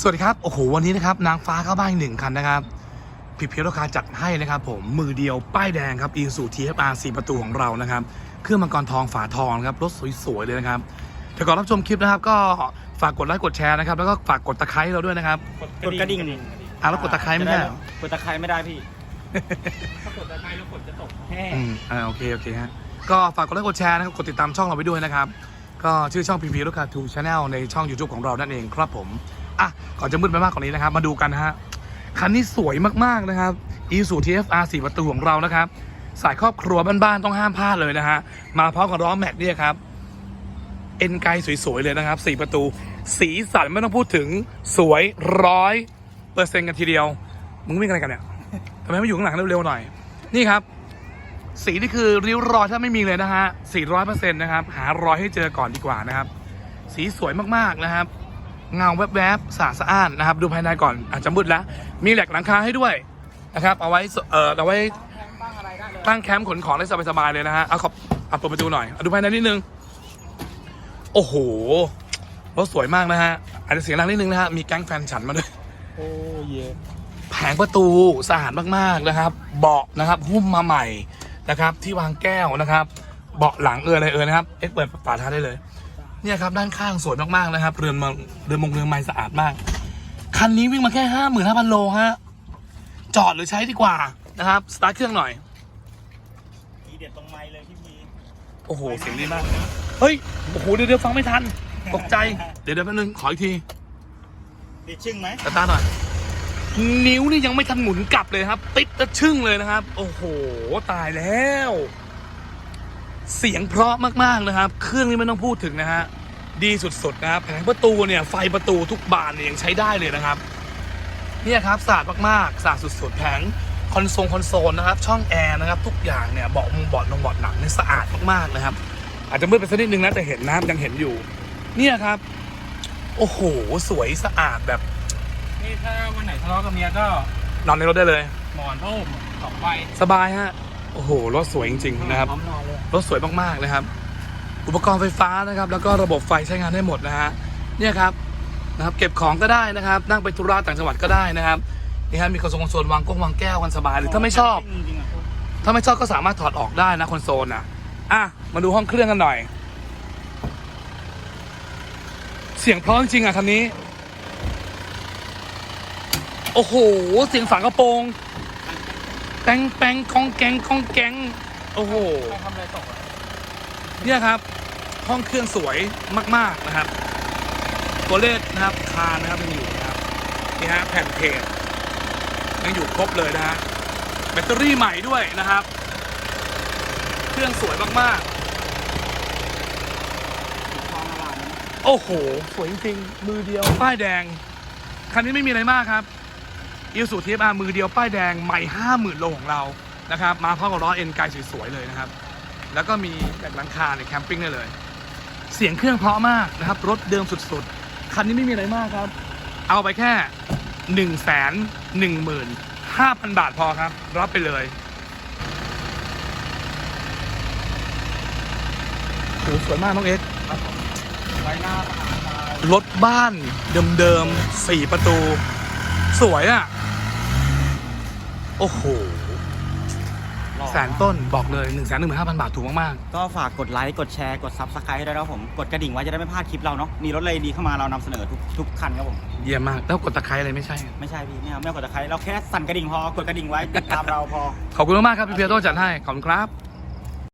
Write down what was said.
สวัสดีครับ โอ้โห วันนี้นะครับ นางฟ้าเข้าบ้านอีกหนึ่งคันนะครับพี่เพียวราคาจัดให้นะครับ ผมมือเดียวป้ายแดงครับอีซูทีเอฟอาร์สี่ประตูของเรานะครับ เครื่องมังกรทองฝาทองนะครับรถสวยๆเลยนะครับแต่ก่อนรับชมคลิปนะครับ ก็ฝากกดไลค์กดแชร์นะครับ แล้วก็ฝากกดตะไคร้เราด้วยนะครับ กดกระดิ่งอะแล้วกดตะไคร้ไม่ได้เหรอ กดตะไคร้ไม่ได้พี่ ถ้ากดตะไคร้แล้วฝนจะตกอืมอ่าโอเคโอเคฮะก็ฝากกดไลค์กดแชร์นะครับกดติดตามช่องเราไว้ด้วยนะครับ ก็ชื่อช่องพีพีลูกค้าทูชาแนลในช่อง YouTube ของเรานั่นเองครับผม อะก่อนจะมืดไปมากกว่านี้นะครับ มาดูกันฮะคันนี้สวยมากๆนะครับ e s u TFR 4ประตูของเรานะครับสายครอบครัวบ้านๆต้องห้ามพลาดเลยนะฮะมาพร้อมกับล้อแม็กเนี่ยครับเอ็นไกสวยๆเลยนะครับ4ประตู สีสันไม่ต้องพูดถึงสวยร้อยเปอร์เซ็นต์กันทีเดียว มึงวิ่งอะไรกันเนี่ยทำไมไม่อยู่ข้างหลังเร็วๆหน่อย นี่ครับ สีนี่คือริ้วรอยถ้าไม่มีเลยนะฮะ400%นะครับ หารอยให้เจอก่อนดีกว่านะครับ สีสวยมากๆนะครับ เงาแวบๆสะอาดสะอ้านนะครับ ดูภายในก่อนอาจจะมืดแล้ว มีแหลกหลังคาให้ด้วยนะครับ เอาไว้เอ่อเอาไว้ตั้งแคมป์ขนของได้สบายๆเลยนะฮะเอาขอบเอาเปิดประตูหน่อยอดูภายในนิดนึง โอ้โหรถสวยมากนะฮะอาจจะเสียงดังนิดนึงนะฮะมีแก๊งแฟนฉันมาด้วยโอ้เยแผงประตูสะอาดมากๆนะครับ เบาะนะครับหุ้มมาใหม่นะครับ ที่วางแก้วนะครับ เบาะหลังเอออะไรเออนะครับเอ็กเปิดฝาท้ายได้เลย เนี่ยครับด้านข้างสวยมากๆนะครับ เรือนมาเรือนมงเรือนไม้สะอาดมาก คันนี้วิ่งมาแค่ห้าหมื่นห้าพันโลฮะ จอดหรือใช้ดีกว่านะครับ สตาร์ทเครื่องหน่อย ทีเด็ดตรงไม้เลยพี่พีโอ้โห เสียงดีมาก เฮ้ย โอ้โห เดี๋ยวเดี๋ยวฟังไม่ทัน ตกใจ เดี๋ยวเดี๋ยวแป๊บนึง ขออีกทีเด็ดชึ่งไหมตาตาหน่อย นิ้วนี่ยังไม่ทันหมุนกลับเลยครับ ติดตะชึ่งเลยนะครับ โอ้โห ตายแล้ว เสียงเพราะมากๆนะครับ เครื่องนี้ไม่ต้องพูดถึงนะฮะ ดีสุดๆนะครับแผงประตูเนี่ยไฟประตูทุกบานเนี่ยยังใช้ได้เลยนะครับ เนี่ยครับสะอาดมากๆสะอาดสุดๆแผงคอนโซลคอนโซลนะครับ ช่องแอร์นะครับ ทุกอย่างเนี่ยเบาะมุงเบาะลงเบาะหนังเนี่ยสะอาดมากๆนะครับ อาจจะมืดไปสักนิดนึงนะแต่เห็นน้ำยังเห็นอยู่ เนี่ยครับ โอ้โหสวยสะอาดแบบนี่ถ้าวันไหนทะเลาะกับเมียก็นอนในรถได้เลยหมอนผ้าห่มสองใบสบายฮะ โอ้โหรถสวยจริงๆนะครับพร้อมนอนเลยรถสวยมากๆนะครับ อุปกรณ์ไฟฟ้านะครับ แล้วก็ระบบไฟใช้งานได้หมดนะฮะเนี่ยครับนะครับเก็บของก็ได้นะครับ นั่งไปธุระต่างจังหวัดก็ได้นะครับนี่ฮะมีคอนโซลคอนโซลวางกล้องวางแก้วกันสบายเลยถ้าไม่ชอบจริงๆอะถ้าไม่ชอบก็สามารถถอดออกได้นะคอนโซลนะอะมาดูห้องเครื่องกันหน่อย เสียงเพราะจริงๆอะคันนี้ โอ้โห เสียงฝากระโปรง แปงแปงกองแกงกองแกงโอ้โห ใครทำอะไรตกอะเนี่ยครับ ห้องเครื่องสวยมาก ๆ นะครับ ตัวเลขนะครับคานนะครับยังอยู่นะครับนี่ฮะแผ่นเพจยังอยู่ครบเลยนะฮะแบตเตอรี่ใหม่ด้วยนะครับ เครื่องสวยมาก ทองอลามๆ โอ้โห สวยจริงๆมือเดียวป้ายแดง คันนี้ไม่มีอะไรมากครับ อิสูทีเอฟอาร์มือเดียวป้ายแดงใหม่ห้าหมื่นโลของเรานะครับมาพร้อมกับล้อเอ็นไกสวยๆเลยนะครับ แล้วก็มีแบกหลังคาในแคมปิ้งได้เลย เสียงเครื่องเพราะมากนะครับ รถเดิมสุดๆ คันนี้ไม่มีอะไรมากครับ เอาไปแค่1นึ่งแสนหนึ่งหมื่นห้าพันบาทพอครับ รับไปเลยโหสวยมากน้องเอ็กซ์ไว้หน้าสะรถบ้านเดิมๆสี่ประตู สวยอะ โอ้โหแสนต้นบอกเลย1นึ่งแสนหนึ่งหมื่นห้าพันบาทถูกมากก็ฝากกดไลค์กดแชร์กดซับสไครต์ด้วยนะครับผมกดกระดิ่งไว้จะได้ไม่พลาดคลิปเราเนาะมีรถอะไรดีเข้ามาเรานำเสนอทุกทุกคันครับผมๆเยี่ยมมาก แล้วกดตะไคร้อะไรไม่ใช่ ไม่ใช่พี่ไม่เอาไม่เอากดตะไคร้เราแค่สั่นกระดิ่งพอกดกระดิ่งไว้ติดตามเราพอ ขอบคุณมากๆครับพี่เพียโตจัดให้ ขอบคุณครับ